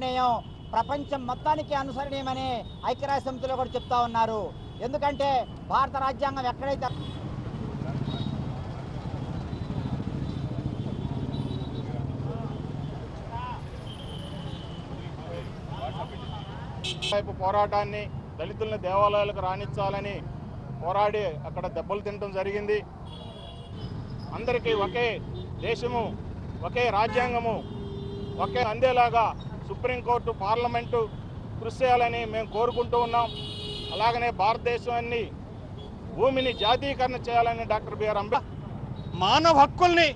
అనుసరణీయం ప్రపంచం మొత్తానికి అనుసరణీయమని ఐక్యరాజ్య సమితిలో కూడా చెప్తా ఉన్నారు. ఎందుకంటే భారత రాజ్యాంగం ఎక్కడైతే వైపు పోరాటాన్ని దళితులను దేవాలయాలకు రాణించాలని పోరాడి అక్కడ దెబ్బలు తినడం జరిగింది. అందరికీ ఒకే దేశము ఒకే రాజ్యాంగము ఒకే అందేలాగా సుప్రీంకోర్టు పార్లమెంటు కృషి చేయాలని మేము కోరుకుంటూ ఉన్నాం. అలాగనే భారతదేశాన్ని భూమిని జాతీకరణ చేయాలని డాక్టర్ బిఆర్ అంబేద్కర్ మానవ హక్కుల్ని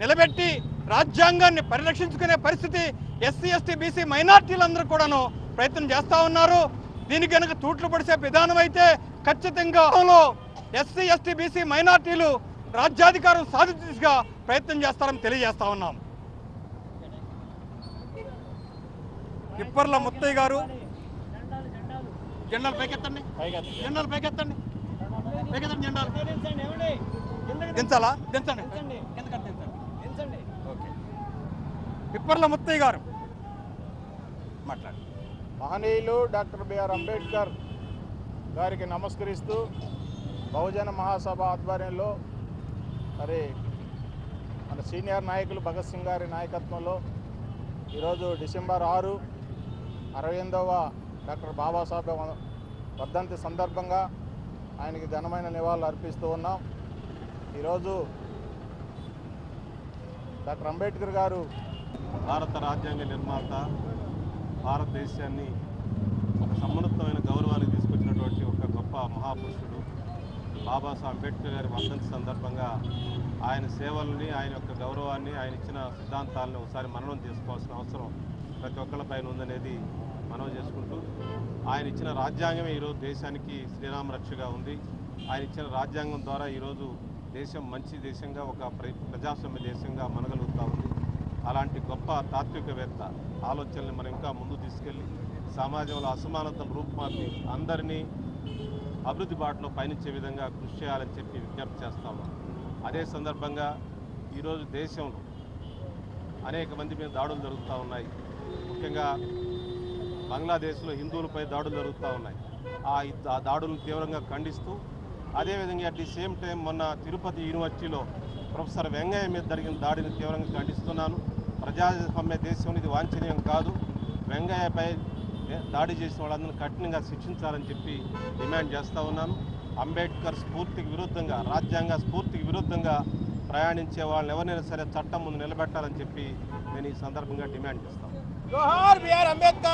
నిలబెట్టి రాజ్యాంగాన్ని పరిరక్షించుకునే పరిస్థితి ఎస్సీ ఎస్టీ బీసీ మైనార్టీలందరూ కూడాను ప్రయత్నం చేస్తూ ఉన్నారు. దీనికి కనుక తూట్లు పడిసే విధానం అయితే ఖచ్చితంగా ఎస్సీ ఎస్టీ బీసీ మైనార్టీలు రాజ్యాధికారం సాధించగా ప్రయత్నం చేస్తారని తెలియజేస్తా ఉన్నాం. ఇప్పర్ల ముత్తయ్య గారు. జెండాలు పైకెత్తండి. జెండాలు పైకెత్తండి. పైకెత్తండి జెండాలు. దించాలా? దించండి. దించండి పిప్పర్ల ముత్తయ్య గారు. మాట్లాడు. మహనీయులు డాక్టర్ బిఆర్ అంబేద్కర్ గారికి నమస్కరిస్తూ బహుజన మహాసభ ఆధ్వర్యంలో మరి మన సీనియర్ నాయకులు భగత్ సింగ్ గారి నాయకత్వంలో ఈరోజు డిసెంబర్ ఆరు అరవై ఎనిమిదవ డాక్టర్ బాబాసాహెబ్ వర్ధంతి సందర్భంగా ఆయనకి ఘనమైన నివాళులు అర్పిస్తూ ఉన్నాం. ఈరోజు డాక్టర్ అంబేద్కర్ గారు భారత రాజ్యాంగ నిర్మాత భారతదేశాన్ని ఒక సమున్నతమైన గౌరవానికి తీసుకొచ్చినటువంటి ఒక గొప్ప మహాపురుషుడు బాబాసాహెబ్ అంబేద్కర్ గారి వర్ధంతి సందర్భంగా ఆయన సేవల్ని ఆయన యొక్క గౌరవాన్ని ఆయన ఇచ్చిన సిద్ధాంతాలను ఒకసారి మననం చేసుకోవాల్సిన అవసరం ప్రతి ఒక్కళ్ళపైన ఉందనేది మనవి చేసుకుంటూ ఆయన ఇచ్చిన రాజ్యాంగమే ఈరోజు దేశానికి శ్రీరామ రక్షగా ఉంది. ఆయన ఇచ్చిన రాజ్యాంగం ద్వారా ఈరోజు దేశం మంచి దేశంగా ఒక ప్ర- ప్రజాస్వామ్య దేశంగా మనగలుగుతూ ఉంది. అలాంటి గొప్ప తాత్వికవేత్త ఆలోచనల్ని మనం ఇంకా ముందు తీసుకెళ్ళి సమాజంలో అసమానతలు రూపుమాపి అందరినీ అభివృద్ధి బాటలో పయనించే విధంగా కృషి చేయాలని చెప్పి విజ్ఞప్తి చేస్తాము అదే సందర్భంగా ఈరోజు దేశంలో అనేక మంది మీద దాడులు జరుగుతూ ఉన్నాయి. ముఖ్యంగా బంగ్లాదేశ్లో హిందువులపై దాడులు జరుగుతూ ఉన్నాయి. ఆ ఆ దాడులను తీవ్రంగా ఖండిస్తూ అదేవిధంగా అట్ ది సేమ్ టైం మొన్న తిరుపతి యూనివర్సిటీలో ప్రొఫెసర్ వెంగయ్య మీద జరిగిన దాడిని తీవ్రంగా ఖండిస్తున్నాను. ప్రజాస్వామ్య దేశం ఇది వాంఛనీయం కాదు. వెంగయ్యపై దాడి చేసిన వాళ్ళందరినీ కఠినంగా శిక్షించాలని చెప్పి డిమాండ్ చేస్తూ ఉన్నాను. అంబేద్కర్ స్ఫూర్తికి విరుద్ధంగా రాజ్యాంగ స్ఫూర్తికి విరుద్ధంగా ప్రయాణించే వాళ్ళని ఎవరినైనా సరే చట్టం ముందు నిలబెట్టాలని చెప్పి నేను ఈ సందర్భంగా డిమాండ్ చేస్తాను జోహార్ బిఆర్ అంబేద్కర్